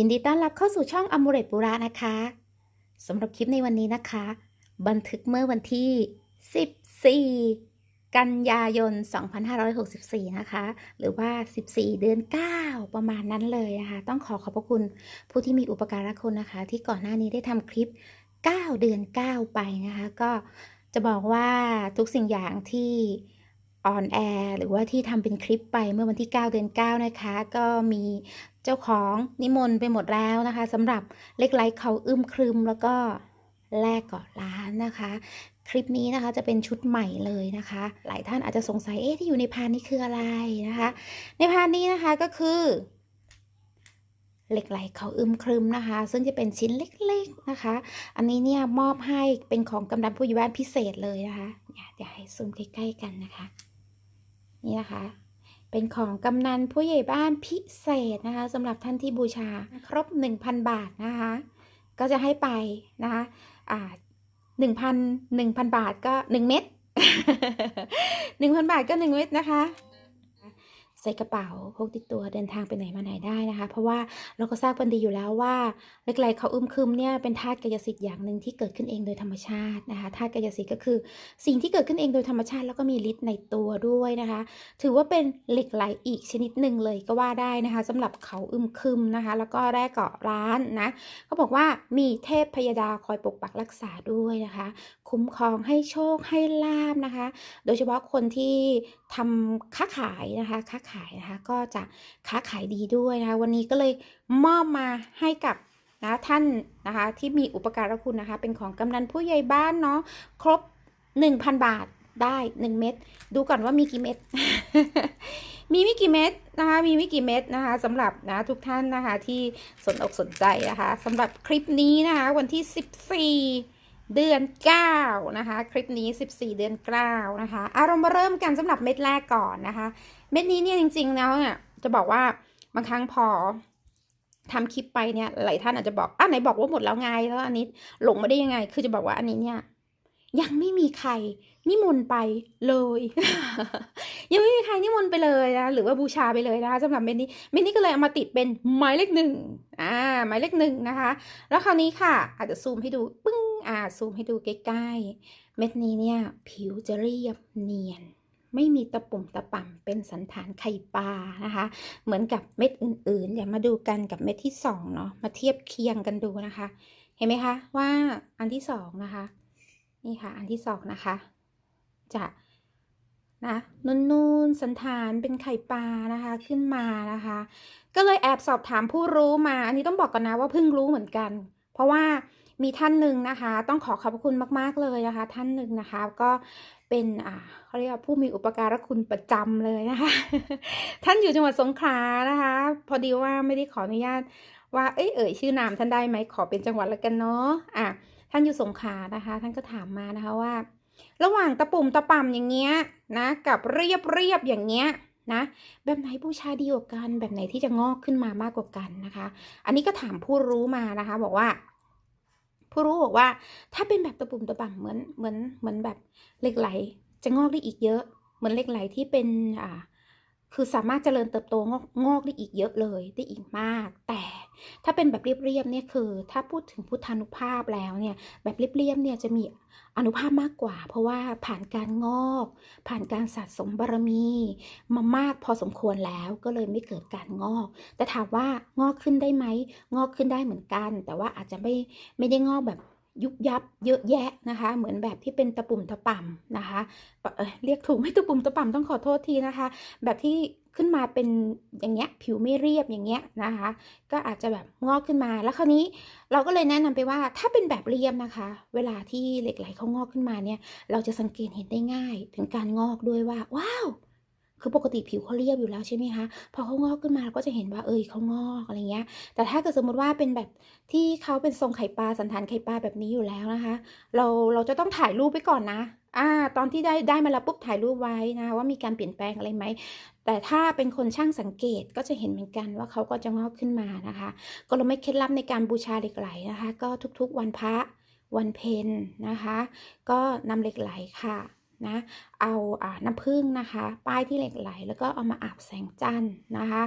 ยินดีต้อนรับเข้าสู่ช่องอมูเรตบุระนะคะสำหรับคลิปในวันนี้นะคะ บันทึกเมื่อวันที่ 14 กันยายน 2564 นะคะ หรือว่า 14 เดือน 9 ประมาณนั้นเลยนะคะ ต้องขอขอบพระคุณผู้ที่มีอุปการะคุณนะคะ ที่ก่อนหน้านี้ได้ทำคลิป 9 เดือน 9 ไปนะคะ ก็จะบอกว่าทุกสิ่งอย่างที่ ออนแอร์หรือว่าที่ทำเป็นคลิปไปเมื่อวันที่ 9 เดือน 9 นะคะ ก็มีเจ้าของนิมนต์ไปหมดแล้วนะคะสำหรับเล็กไลท์เขาอึมครึมแล้วก็แลกเกาะร้านนะคะ คลิปนี้นะคะจะเป็นชุดใหม่เลยนะคะ หลายท่านอาจจะสงสัยเอ๊ะที่อยู่ในพานนี้คืออะไรนะคะ ในพานนี้นะคะก็คือเหล็กไหลเขาอึมครึมนะคะ ซึ่งจะเป็นชิ้นเล็กๆนะคะ อันนี้เนี่ยมอบให้เป็นของกำนันผู้ใหญ่บ้านพิเศษเลยนะคะเดี๋ยวให้ซูมใกล้ๆกันนะคะ นี่นะคะ เป็นของกำนันผู้ใหญ่บ้านพิเศษนะคะสำหรับท่านที่บูชาครบ 1,000 บาทนะคะ ก็จะให้ไปนะคะอ่าหนึ่งพันหนึ่งพันบาทก็หนึ่งเม็ดหนึ่งพันบาทก็หนึ่งเม็ดนะคะ ใส่กระเป๋าพกติดตัวเดินทางไปไหนมาไหนได้นะคะ เพราะว่าเราก็ทราบกันดีอยู่แล้วว่าเล็กไหลเขาอึมครึมเนี่ยเป็นธาตุกายสิทธิ์อย่างหนึ่งที่เกิดขึ้นเองโดยธรรมชาตินะคะธาตุกายสิทธิ์ก็คือ สิ่งที่เกิดขึ้นเองโดยธรรมชาติ แล้วก็มีฤทธิ์ในตัวด้วยนะคะ ถือว่าเป็นเหล็กไหลอีกชนิดหนึ่งเลยก็ว่าได้นะคะสำหรับเขาอึมครึมนะคะ แล้วก็แร่เกาะร้านนะเขาบอกว่ามีเทพพยดาคอยปกปักรักษาด้วยนะคะ คุ้มครองให้โชคให้ลาบนะคะ โดยเฉพาะคนที่ทำค้าขายนะคะค้าขายนะคะ ก็จะค้าขายดีด้วยนะคะ วันนี้ก็เลยมอบมาให้กับนะท่านนะคะที่มีอุปการะคุณนะคะ เป็นของกำนันผู้ใหญ่บ้านเนาะครบ 1,000 บาทได้ 1 เม็ดดูก่อนว่ามีกี่เม็ดมีไม่กี่เม็ดนะคะ มีไม่กี่เม็ดนะคะสำหรับนะทุกท่านนะคะที่สนอกสนใจนะคะสำหรับคลิปนี้นะคะ วันที่ 14 เดือน 9 นะคะ คลิปนี้ 14 เดือน 9 นะคะอารมณ์มาเริ่มกันสำหรับเม็ดแรกก่อนนะคะ เม็ดนี้เนี่ยจริง ๆ แล้วเนี่ยจะบอกว่าบางครั้งพอทำคลิปไปเนี่ยหลายท่านอาจจะบอกอะไหนบอกว่าหมดแล้วไงแล้วอันนี้หลงไม่ได้ยังไง คือจะบอกว่าอันนี้เนี่ยยังไม่มีใครนิมนต์ไปเลย ยังไม่มีใครนิมนต์ไปเลยนะหรือว่าบูชาไปเลยนะคะสำหรับเม็ดนี้เม็ดนี้ก็เลยเอามาติดเป็นหมายเลขหนึ่งอ่าหมายเลขหนึ่งนะคะ แล้วคราวนี้ค่ะ อาจจะซูมให้ดูปึ้ง อ่าซูมให้ดูใกล้ๆ เม็ดนี้เนี่ยผิวจะเรียบเนียน ไม่มีตะปุ่มตะป่ำเป็นสันฐานไข่ปลานะคะ เหมือนกับเม็ดอื่นๆ เดี๋ยวมาดูกันกับเม็ดที่สองเนาะ มาเทียบเคียงกันดูนะคะ เห็นไหมคะว่าอันที่สองนะคะ นี่ค่ะอันที่สองนะคะ จะนะนูนๆสันฐานเป็นไข่ปลานะคะขึ้นมานะคะ ก็เลยแอบสอบถามผู้รู้มา อันนี้ต้องบอกกันนะว่าเพิ่งรู้เหมือนกัน เพราะว่า มีท่านหนึ่งนะคะ ต้องขอขอบคุณมาก ๆ เลยนะคะ ท่านหนึ่งนะคะ ก็เป็นอ่าเขาเรียกว่าผู้มีอุปการะคุณประจำเลยนะคะ ท่านอยู่จังหวัดสงขลานะคะ พอดีว่าไม่ได้ขออนุญาต ว่าเอ้ยเอ่ยชื่อนามท่านได้ไหมขอเป็นจังหวัดละกันเนาะอะท่านอยู่สงขลานะคะ ท่านก็ถามมานะคะว่า ระหว่างตะปุ่มตะป่ำอย่างเงี้ยนะ กับเรียบเรียบๆอย่างเงี้ยนะแบบไหนบูชายดีกว่ากันแบบไหนที่จะงอกขึ้นมามากกว่ากันนะคะ อันนี้ก็ถามผู้รู้มานะคะ บอกว่า ผู้รู้บอกว่าถ้าเป็นแบบตะปุ่มตะป่ำเหมือนเหมือนเหมือนแบบเหล็กไหล จะงอกได้อีกเยอะ เหมือนเหล็กไหลที่เป็นอ่า คือสามารถเจริญเติบโตงอกงอกได้อีกเยอะเลยได้อีกมาก แต่ถ้าเป็นแบบเรียบๆเนี่ยคือ ถ้าพูดถึงพุทธานุภาพแล้วเนี่ยแบบเรียบๆเนี่ยจะมีอนุภาพมากกว่า เพราะว่าผ่านการงอก ผ่านการสะสมบารมีมามากพอสมควรแล้วก็เลยไม่เกิดการงอก แต่ถามว่างอกขึ้นได้ไหมงอกขึ้นได้เหมือนกัน แต่ว่าอาจจะไม่ไม่ได้งอกแบบ ยุบยับเยอะแยะนะคะ เหมือนแบบที่เป็นตะปุ่มตะป่ำนะคะเเรียกถูกไหม่ตะปุ่มตะป่ำต้องขอโทษทีนะคะ แบบที่ขึ้นมาเป็นอย่างเงี้ยผิวไม่เรียบอย่างเงี้ยนะคะ ก็อาจจะแบบงอกขึ้นมาแล้วคราวนี้เราก็เลยแนะนำไปว่าถ้าเป็นแบบเรียบนะคะ เวลาที่เหล็กไหลเขางอกขึ้นมาเนี่ย เราจะสังเกตเห็นได้ง่ายถึงการงอกด้วยว่าว้าว คือปกติผิวเขาเรียบอยู่แล้วใช่ไหมคะ พอเขางอกขึ้นมาเราก็จะเห็นว่าเอยเขางอกอะไรเงี้ย แต่ถ้าเกิดสมมติว่าเป็นแบบที่เขาเป็นทรงไข่ปลาสันฐานไข่ปลาแบบนี้อยู่แล้วนะคะ เราเราจะต้องถ่ายรูปไว้ก่อนนะ อ่า ตอนที่ได้ได้มาแล้วปุ๊บถ่ายรูปไว้นะคะว่ามีการเปลี่ยนแปลงอะไรไหม แต่ถ้าเป็นคนช่างสังเกตก็จะเห็นเหมือนกันว่าเขาก็จะงอกขึ้นมานะคะ ก็เราไม่เคล็ดลับในการบูชาเหล็กไหลนะคะ ก็ทุกๆวันพระวันเพ็ญนะคะ ก็นำเหล็กไหลค่ะ นะ เอาอ่าน้ำผึ้งนะคะ ป้ายที่เหล็กไหล แล้วก็เอามาอาบแสงจันทร์นะคะ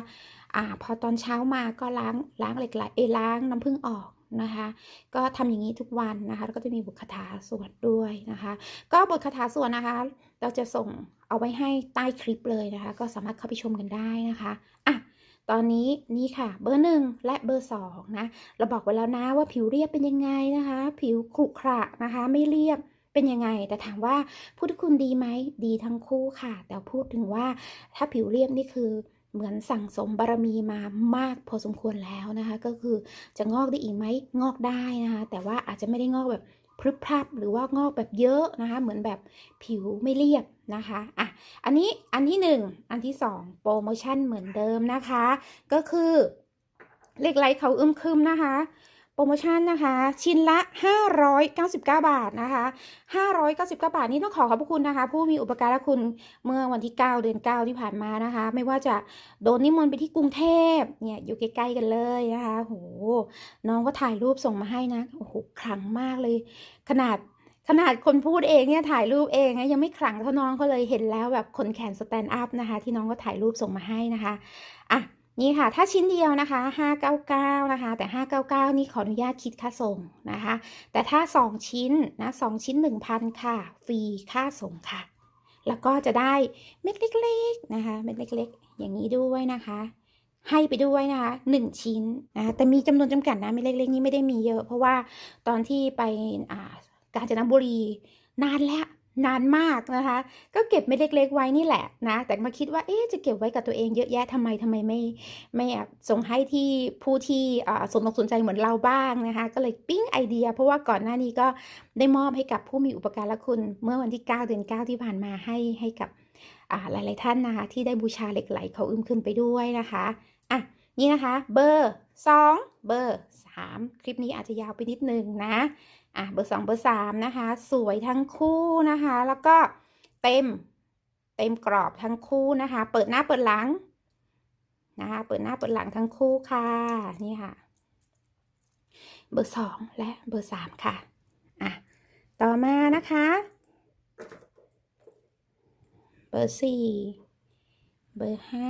อ่าพอตอนเช้ามาก็ล้างล้างเหล็กไหลเอล้างน้ำผึ้งออกนะคะ ก็ทำอย่างนี้ทุกวันนะคะ แล้วก็จะมีบทคาถาสวดด้วยนะคะ ก็บทคาถาสวดนะคะ เราจะส่งเอาไว้ให้ใต้คลิปเลยนะคะ ก็สามารถเข้าไปชมกันได้นะคะอะตอนนี้นี่ค่ะ เบอร์หนึ่งและเบอร์สองนะ เราบอกไว้แล้วนะว่าผิวเรียบเป็นยังไงนะคะ ผิวขรุขระนะคะ ไม่เรียบ เป็นยังไง แต่ถามว่าพุทธคุณดีไหมดีทั้งคู่ค่ะ แต่พูดถึงว่าถ้าผิวเรียบนี่คือเหมือนสั่งสมบารมีมามากพอสมควรแล้วนะคะ ก็คือจะงอกได้อีกไหมงอกได้นะคะ แต่ว่าอาจจะไม่ได้งอกแบบพรึบพรับหรือว่างอกแบบเยอะนะคะ เหมือนแบบผิวไม่เรียบนะคะอะอันนี้อันที่หนึ่งอันที่สองโปรโมชั่นเหมือนเดิมนะคะ ก็คือเล็กไหลเขาอึมครึมนะคะ โปรโมชั่นนะคะ ชิ้นละ 599 บาทนะคะ 599 บาทนี่ต้องขอขอบคุณนะคะ ผู้มีอุปการะคุณเมื่อวันที่ 9 เดือน 9 ที่ผ่านมานะคะ ไม่ว่าจะโดนนิมนต์ไปที่กรุงเทพเนี่ยอยู่ใกล้ๆกันเลยนะคะโหน้องก็ถ่ายรูปส่งมาให้นะโอ้โหขลังมากเลย ขนาดขนาดคนพูดเองเนี่ยถ่ายรูปเองยังไม่ขลังเท่าน้องเขาเลยเห็นแล้วแบบคนแขนสแตนด์อัพนะคะ ที่น้องก็ถ่ายรูปส่งมาให้นะคะอะ นี่ค่ะ ถ้าชิ้นเดียวนะคะ 599 นะคะ แต่ 599 นี่ขออนุญาตคิดค่าส่งนะคะ แต่ถ้า 2 ชิ้นนะ2ชิ้น 1,000 ค่ะ ฟรีค่าส่งค่ะ แล้วก็จะได้เม็ดเล็กๆนะคะเม็ดเล็กๆ อย่างนี้ด้วยนะคะ ให้ไปด้วยนะคะ 1 ชิ้นนะแต่มีจำนวนจำกัดนะเม็ดเล็กๆ นี้ไม่ได้มีเยอะ เพราะว่าตอนที่ไปกาญจนบุรีนานแล้ว นานมากนะคะ ก็เก็บเม็ดเล็ก ๆ ไว้นี่แหละนะ แต่มาคิดว่าเอ๊ะจะเก็บไว้กับตัวเองเยอะแยะทำไมทำไมไม่ไม่ส่งให้ที่ผู้ที่สนอกสนใจเหมือนเราบ้างนะคะ ก็เลยปิ้งไอเดีย เพราะว่าก่อนหน้านี้ก็ได้มอบให้กับผู้มีอุปการะคุณ เมื่อวันที่ 9 เดือน 9 ที่ผ่านมาให้ให้กับหลาย ๆ ท่านนะคะที่ได้บูชาเหล็กไหลเขาอึมขึ้นไปด้วยนะคะอะ นี่นะคะ เบอร์ 2 เบอร์ 3 คลิปนี้อาจจะยาวไปนิดนึงนะอะเบอร์สองเบอร์สามนะคะ สวยทั้งคู่นะคะ แล้วก็เต็มเต็มกรอบทั้งคู่นะคะ เปิดหน้าเปิดหลังนะคะ เปิดหน้าเปิดหลังทั้งคู่ค่ะ นี่ค่ะ เบอร์สองและเบอร์สามค่ะ อะ ต่อมานะคะ เบอร์สี่ เบอร์ห้า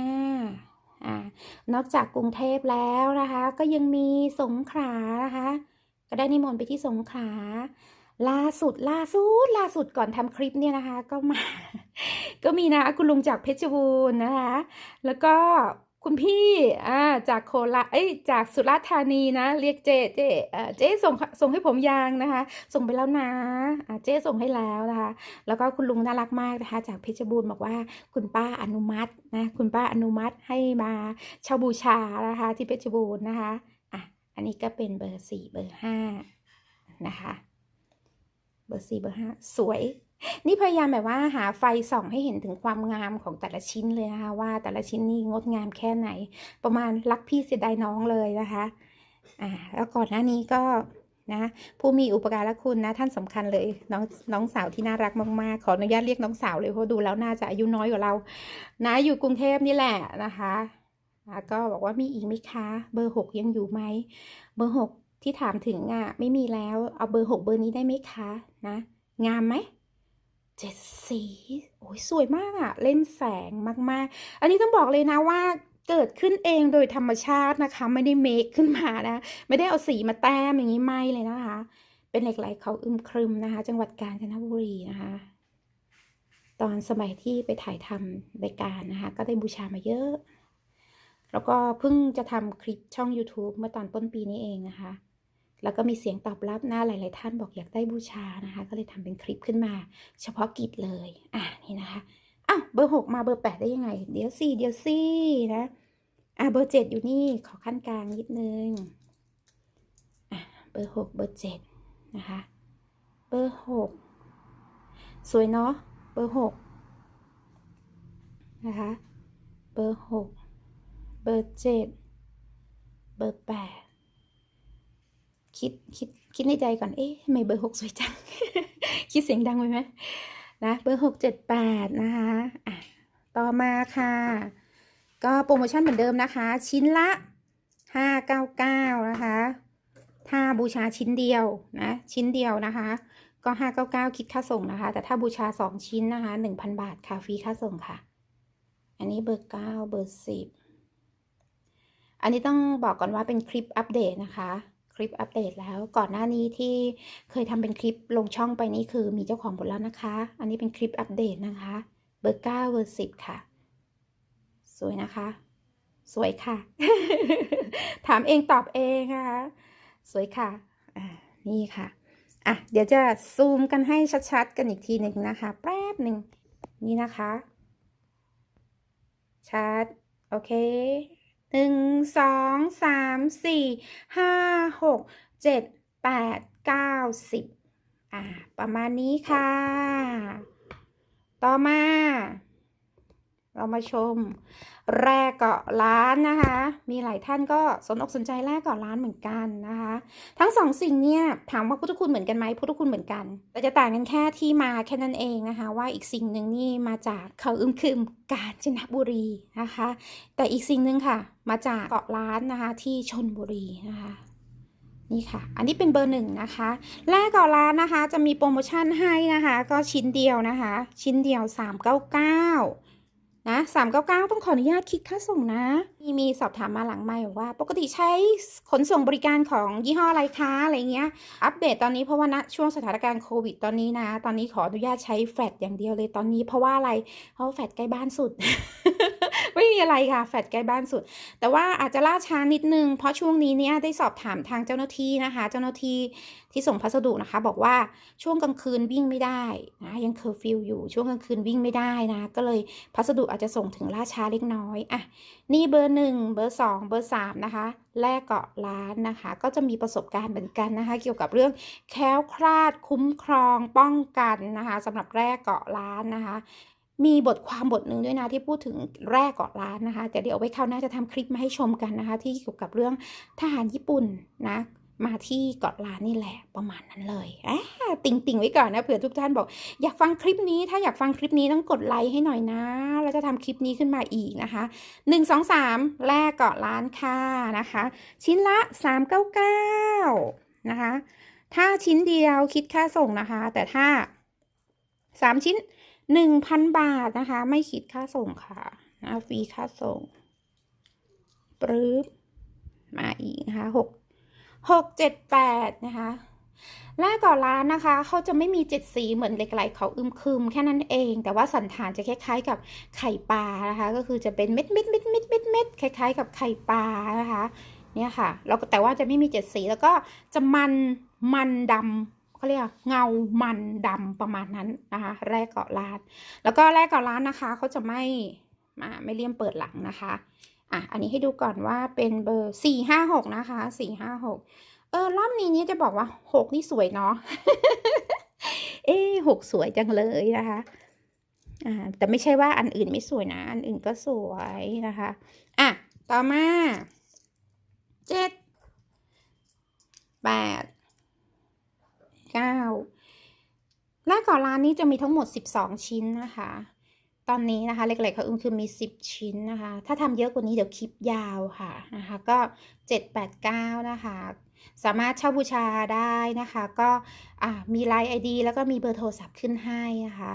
นอกจากกรุงเทพแล้วนะคะ ก็ยังมีสงขลานะคะ ก็ได้นิมนต์ไปที่สงขลาล่าสุดล่าสุดล่าสุดก่อนทำคลิปเนี่ยนะคะ ก็มา ก็มีนะคุณลุงจากเพชรบูรณ์นะคะ แล้วก็ คุณพี่อ่าจากโคราเอ้ยจากสุราษฎร์ธานีนะ เรียกเจเจเอ่อเจส่งส่งให้ผมยังนะคะ ส่งไปแล้วนะอ่าเจส่งให้แล้วนะคะ แล้วก็คุณลุงน่ารักมากนะคะ จากเพชรบูรณ์บอกว่าคุณป้าอนุมัตินะคุณป้าอนุมัติให้มาเช่าบูชานะคะ ที่เพชรบูรณ์นะคะอะอันนี้ก็เป็นเบอร์สี่เบอร์ห้านะคะ เบอร์สี่เบอร์ห้าสวย นี่พยายามแบบว่าหาไฟส่องให้เห็นถึงความงามของแต่ละชิ้นเลยนะคะ ว่าแต่ละชิ้นนี่งดงามแค่ไหน ประมาณรักพี่เสียดายน้องเลยนะคะอ่าแล้วก่อนหน้านี้ก็นะผู้มีอุปการะคุณนะท่านสำคัญเลยน้องน้องสาวที่น่ารักมากๆ ขออนุญาตเรียกน้องสาวเลยเพราะดูแล้วน่าจะอายุน้อยกว่าเรา นะอยู่กรุงเทพนี่แหละนะคะอ่าก็บอกว่ามีอีกไหมคะ เบอร์หกยังอยู่ไหมเบอร์หกที่ถามถึงอะไม่มีแล้วเอาเบอร์หกเบอร์นี้ได้ไหมคะนะ งามไหม เจ็ดสีโอ้ยสวยมากอะเล่นแสงมากๆ อันนี้ต้องบอกเลยนะว่าเกิดขึ้นเองโดยธรรมชาตินะคะ ไม่ได้เมคขึ้นมานะ ไม่ได้เอาสีมาแต้มอย่างนี้ไม่เลยนะคะ เป็นเหล็กไหลเขาอึมครึมนะคะ จังหวัดกาญจนบุรีนะคะ ตอนสมัยที่ไปถ่ายทำรายการนะคะ ก็ได้บูชามาเยอะ แล้วก็เพิ่งจะทำคลิปช่อง YouTube เมื่อตอนต้นปีนี้เองนะคะ แล้วก็มีเสียงตอบรับนะหลาย ๆ ท่านบอกอยากได้บูชานะคะ ก็เลยทำเป็นคลิปขึ้นมา เฉพาะกิจเลย อะนี่นะคะอ้าวเบอร์หกมาเบอร์แปดได้ยังไง เดี๋ยวสี่เดี๋ยวสี่นะอะเบอร์เจ็ดอยู่นี่ขอขั้นกลางนิดนึงอะเบอร์หกเบอร์เจ็ดนะคะเบอร์หกสวยเนาะเบอร์หกนะคะเบอร์หกเบอร์เจ็ดเบอร์แปด คิดคิดคิดในใจก่อน เอ๊ะทำไมเบอร์หกสวยจัง คิดเสียงดังไปไหมนะเบอร์หกเจ็ดแปดนะคะอะต่อมาค่ะ ก็โปรโมชั่นเหมือนเดิมนะคะ ชิ้นละห้าเก้าเก้านะคะ ถ้าบูชาชิ้นเดียวนะ ชิ้นเดียวนะคะ ก็599คิดค่าส่งนะคะ แต่ถ้าบูชา2ชิ้นนะคะ1,000บาทค่ะฟรีค่าส่งค่ะ อันนี้เบอร์9เบอร์10อันนี้ต้องบอกก่อนว่าเป็นคลิปอัปเดตนะคะ คลิปอัปเดตแล้วก่อนหน้านี้ที่เคยทำเป็นคลิปลงช่องไปนี่คือมีเจ้าของหมดแล้วนะคะ อันนี้เป็นคลิปอัปเดตนะคะเบอร์9เบอร์10ค่ะ สวยนะคะ สวยค่ะ ถามเองตอบเองนะคะสวยค่ะอ่านี่ค่ะอะเดี๋ยวจะซูมกันให้ชัดๆ กันอีกทีหนึ่งนะคะ แป๊บหนึ่งนี่นะคะ ชัด โอเค หนึ่งสองสามสี่ห้าหกเจ็ดแปดเก้าสิบอ่าประมาณนี้ค่ะ ต่อมา เรามาชม แร่เกาะล้านนะคะ มีหลายท่านก็สนอกสนใจแร่เกาะล้านเหมือนกันนะคะ ทั้งสองสิ่งเนี่ยถามว่าพุทธคุณเหมือนกันไหมพุทธคุณเหมือนกัน แต่จะต่างกันแค่ที่มาแค่นั้นเองนะคะ ว่าอีกสิ่งหนึ่งนี่มาจากเขาอึมครึมกาญจนบุรีนะคะ แต่อีกสิ่งหนึ่งค่ะ มาจากเกาะล้านนะคะที่ชนบุรีนะคะนี่ค่ะ อันนี้เป็นเบอร์หนึ่งนะคะ แรกก่อนร้านนะคะ จะมีโปรโมชั่นให้นะคะ ก็ชิ้นเดียวนะคะ ชิ้นเดียว 399 นะ399ต้องขออนุญาตคิดค่าส่งนะ มีมีสอบถามมาหลังไม่บอกว่า ปกติใช้ขนส่งบริการของยี่ห้ออะไรคะอะไรเงี้ย อัปเดตตอนนี้เพราะว่าณช่วงสถานการณ์โควิดตอนนี้นะ ตอนนี้ขออนุญาตใช้แฟลตอย่างเดียวเลยตอนนี้เพราะว่าอะไร เพราะว่าแฟลตใกล้บ้านสุด ไม่มีอะไรค่ะ แฟลตใกล้บ้านสุด แต่ว่าอาจจะล่าช้านิดนึง เพราะช่วงนี้เนี่ยได้สอบถามทางเจ้าหน้าที่นะคะ เจ้าหน้าที่ที่ส่งพัสดุนะคะ บอกว่าช่วงกลางคืนวิ่งไม่ได้นะยังเคอร์ฟิวอยู่ช่วงกลางคืนวิ่งไม่ได้นะ ก็เลยพัสดุอาจจะส่งถึงล่าช้าเล็กน้อยอะนี่เบอร์หนึ่งเบอร์สองเบอร์สามนะคะแลกเกาะล้านนะคะ ก็จะมีประสบการณ์เหมือนกันนะคะ เกี่ยวกับเรื่องแค้วคลาดคุ้มครองป้องกันนะคะสำหรับแร่เกาะล้านนะคะ มีบทความบทหนึ่งด้วยนะที่พูดถึงแร่เกาะล้านนะคะแต่เดี๋ยวไว้คราวหน้าจะทำคลิปมาให้ชมกันนะคะ ที่เกี่ยวกับเรื่องทหารญี่ปุ่นนะมาที่เกาะล้านนี่แหละประมาณนั้นเลยอ่าติ่งติ่งๆไว้ก่อนนะเผื่อทุกท่านบอก อยากฟังคลิปนี้ ถ้าอยากฟังคลิปนี้ต้องกดไลค์ให้หน่อยนะแล้วจะทำคลิปนี้ขึ้นมาอีกนะคะหนึ่งสองสามแรกเกาะล้านค่ะนะคะ ชิ้นละสามเก้าเก้านะคะ ถ้าชิ้นเดียวคิดค่าส่งนะคะ แต่ถ้าสามชิ้น หนึ่งพันบาทนะคะ ไม่คิดค่าส่งค่ะนะฟรีค่าส่งปรึ๊บมาอีกนะคะหกหกเจ็ดแปดนะคะแรกก่อนร้านนะคะเขาจะไม่มีเจ็ดสีเหมือนเหล็กไหลเขาอึมครึมแค่นั้นเอง แต่ว่าสันฐานจะคล้ายๆกับไข่ปลานะคะ ก็คือจะเป็นเม็ดเม็ดเม็ดเม็ดเม็ดเม็ดคล้ายๆ กับไข่ปลานะคะ เนี่ยค่ะแล้วแต่ว่าจะไม่มีเจ็ดสีแล้วก็จะมันมันดำ เขาเรียกเงามันดำประมาณนั้นนะคะแรกเกาะร้าน แล้วก็แรกเกาะร้านนะคะเขาจะไม่มาไม่เลี่ยมเปิดหลังนะคะอะอันนี้ให้ดูก่อนว่าเป็นเบอร์สี่ห้าหกนะคะสี่ห้าหกเออรอบนี้นี่จะบอกว่าหกนี่สวยเนาะเอ๊หกสวยจังเลยนะคะอ่าแต่ไม่ใช่ว่าอันอื่นไม่สวยนะ อันอื่นก็สวยนะคะอะต่อมาเจ็ดแปด เก้าแรกก่อนร้านนี้จะมีทั้งหมดสิบสองชิ้นนะคะ ตอนนี้นะคะเล็กๆเขาอึ้งคือมี 10 ชิ้นนะคะ ถ้าทำเยอะกว่านี้เดี๋ยวคลิปยาวค่ะนะคะก็ 7 8 9 นะคะ สามารถเช่าบูชาได้นะคะ ก็มีไลน์ ID แล้วก็มีเบอร์โทรศัพท์ขึ้นให้นะคะ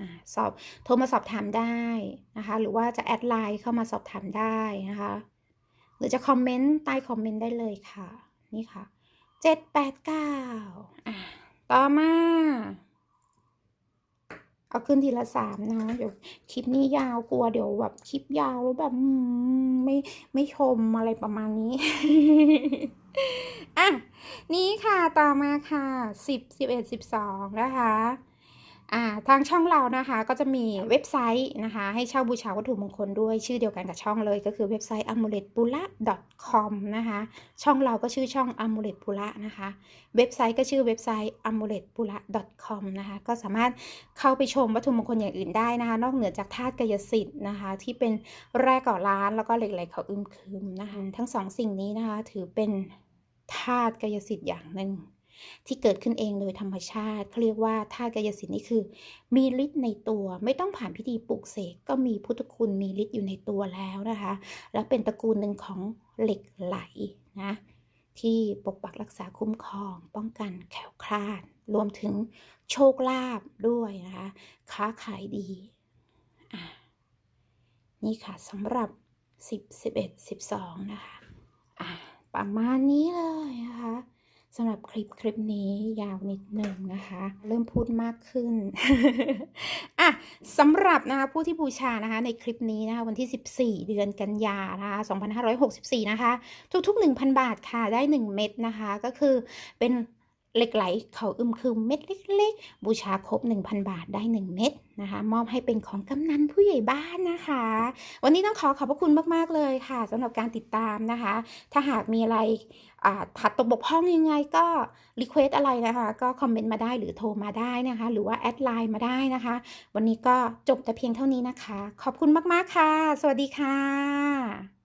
อสอบโทรมาสอบถามได้นะคะ หรือว่าจะแอดไลน์เข้ามาสอบถามได้นะคะ หรือจะคอมเมนต์ใต้คอมเมนต์ได้เลยค่ะ นี่ค่ะ 7 8 9อ่าต่อมา เอาขึ้นทีละสามนะเดี๋ยวคลิปนี้ยาวกลัวเดี๋ยวแบบคลิปยาวแล้วแบบอืมไม่ไม่ชมอะไรประมาณนี้ อะ นี่ค่ะต่อมาค่ะสิบสิบเอ็ดสิบสองนะคะอ่า ทางช่องเรานะคะก็จะมีเว็บไซต์นะคะ ให้เช่าบูชาวัตถุมงคลด้วยชื่อเดียวกันกับช่องเลยก็คือเว็บไซต์ amuletpula.com นะคะ ช่องเราก็ชื่อช่อง amulet pula นะคะ เว็บไซต์ก็ชื่อเว็บไซต์ amuletpula.com นะคะ ก็สามารถเข้าไปชมวัตถุมงคลอย่างอื่นได้นะคะ นอกเหนือจากธาตุกายสิทธิ์นะคะ ที่เป็นแร่ก่อล้านแล้วก็เหล็กไหลเขาอึมครึมนะคะ ทั้งสองสิ่งนี้นะคะ ถือเป็นธาตุกายสิทธิ์อย่างหนึ่ง ที่เกิดขึ้นเองโดยธรรมชาติเขาเรียกว่าธาตุกายสิทธิ์นี่คือ มีฤทธิ์ในตัวไม่ต้องผ่านพิธีปลุกเสกก็มีพุทธคุณมีฤทธิ์อยู่ในตัวแล้วนะคะ แล้วเป็นตระกูลหนึ่งของเหล็กไหลนะที่ปกปักรักษาคุ้มครอง ป้องกันแคล้วคลาด รวมถึงโชคลาภด้วยนะคะค้าขายดี นี่ค่ะสำหรับ 10 11 12 นะคะอะประมาณนี้เลยนะคะ สำหรับคลิปคลิปนี้ยาวนิดหนึ่งนะคะ เริ่มพูดมากขึ้นอะสำหรับนะคะผู้ที่บูชานะคะ ในคลิปนี้นะคะ วันที่ 14 เดือนกันยานะคะ2564 นะคะ ทุกๆ 1,000 บาทค่ะได้ 1 เม็ดนะคะ ก็คือเป็น เหล็กไหลเขาอึมครึมเม็ดเล็กๆ บูชาครบ 1,000 บาทได้ 1 เม็ดนะคะ มอบให้เป็นของกำนันผู้ใหญ่บ้านนะคะ วันนี้ต้องขอขอบพระคุณมากๆเลยค่ะสำหรับการติดตามนะคะ ถ้าหากมีอะไรอ่าขัดตกบกพร่องยังไงก็รีเควสอะไรนะคะ ก็คอมเมนต์มาได้หรือโทรมาได้นะคะ หรือว่าแอดไลน์มาได้นะคะ วันนี้ก็จบแต่เพียงเท่านี้นะคะ ขอบคุณมากๆค่ะ สวัสดีค่ะ